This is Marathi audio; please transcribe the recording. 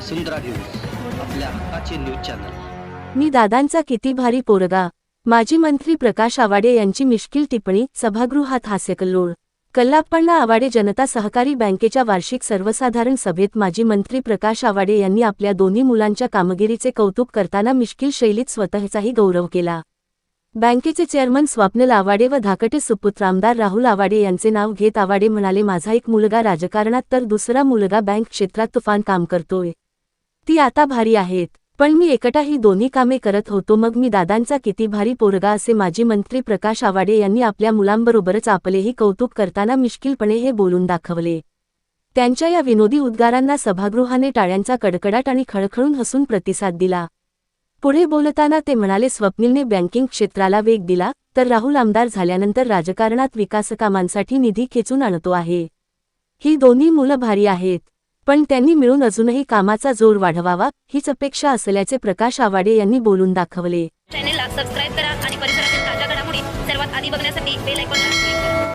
वसुंधरा न्यूज आपल्या हक्काचे न्यूज चॅनल. मी दादांचा किती भारी पोरगा. माजी मंत्री प्रकाश आवाडे यांची मिश्किल टिप्पणी सभागृहात हास्यकल्लोळ कल्लाप्पांना आवाडे जनता सहकारी बँकेच्या वार्षिक सर्वसाधारण सभेत माजी मंत्री प्रकाश आवाडे यांनी आपल्या दोन्ही मुलांच्या कामगिरीचे कौतुक करताना मिश्किल शैलीत स्वतःचाही गौरव केला. बँकेचे चेअरमन स्वप्नल आवाडे व धाकटे सुपुत्र आमदार राहुल आवाडे यांचे नाव घेत आवाडे म्हणाले माझा एक मुलगा राजकारणात तर दुसरा मुलगा बँक क्षेत्रात तुफान काम करतोय. ती आता भारी आहेत. पण मी एकटा ही दोन्ही कामे करत होतो. मग मी दादांचा किती भारी पोरगा असे माजी मंत्री प्रकाश आवाडे यांनी आपल्या मुलांबरोबरच आपलेही कौतुक करताना मिश्किलपणे हे बोलून दाखवले. त्यांच्या या विनोदी उद्गारांना सभागृहाने टाळ्यांचा कडकडाट आणि खळखळून हसून प्रतिसाद दिला. पुढे बोलताना ते म्हणाले स्वप्नीलने बँकिंग क्षेत्राला वेग दिला तर राहुल आमदार झाल्यानंतर राजकारणात विकासकामांसाठी निधी खेचून आणतो आहे. ही दोन्ही मुलं भारी आहेत. पण त्यांनी मिळून अजूनही कामाचा जोर वाढवावा हीच अपेक्षा असल्याचे प्रकाश आवाडे यांनी बोलून दाखवले. चॅनेलला सबस्क्राईब करा आणि परिसरातील ताज्या घडामोडी सर्वात आधी बघण्यासाठी बेल आयकॉनला क्लिक करा.